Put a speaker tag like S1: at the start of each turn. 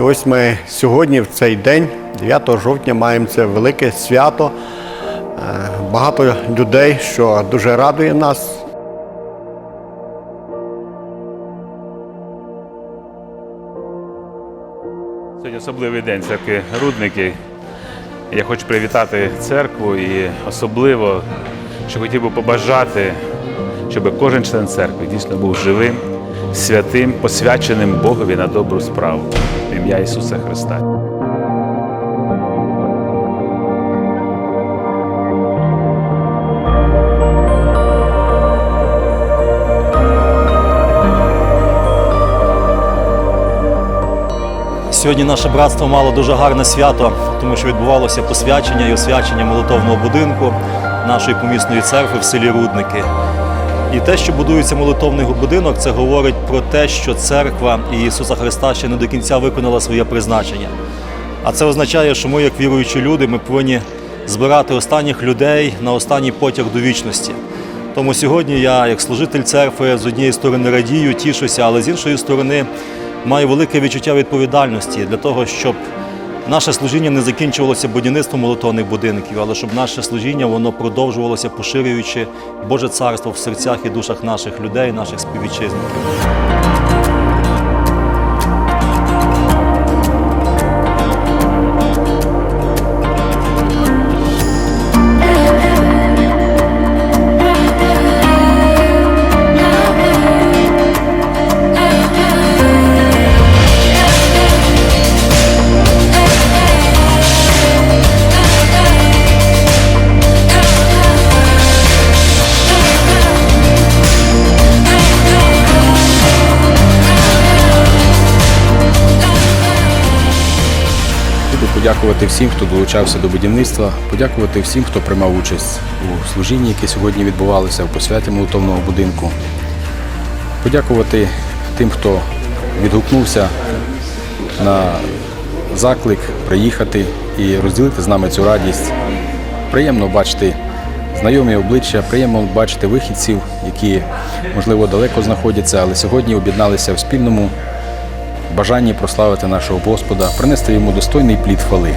S1: І ось ми сьогодні, в цей день, 9 жовтня, маємо це велике свято. Е, Багато людей, що дуже радує нас.
S2: Сьогодні особливий день церкви Рудники. Я хочу привітати церкву і особливо, що хотів би побажати, щоб кожен член церкви дійсно був живим, святим, посвяченим Богові на добру справу. В ім'я Ісуса Христа.
S3: Сьогодні наше братство мало дуже гарне свято, тому що відбувалося посвячення і освячення молитовного будинку нашої помісної церкви в селі Рудники. І те, що будується молитовний будинок, це говорить про те, що церква і Ісуса Христа ще не до кінця виконала своє призначення. А це означає, що ми, як віруючі люди, ми повинні збирати останніх людей на останній потяг до вічності. Тому сьогодні я, як служитель церкви, з однієї сторони радію, тішуся, але з іншої сторони маю велике відчуття відповідальності для того, щоб наше служіння не закінчувалося будівництвом молотонних будинків, але щоб наше служіння воно продовжувалося, поширюючи Боже царство в серцях і душах наших людей, наших співвітчизників.
S4: Подякувати всім, хто долучався до будівництва, подякувати всім, хто приймав участь у служінні, яке сьогодні відбувалося в посвяті молитовного будинку. Подякувати тим, хто відгукнувся на заклик приїхати і розділити з нами цю радість. Приємно бачити знайомі обличчя, приємно бачити вихідців, які, можливо, далеко знаходяться, але сьогодні об'єдналися в спільному бажанні прославити нашого Господа, принести йому достойний плід хвали.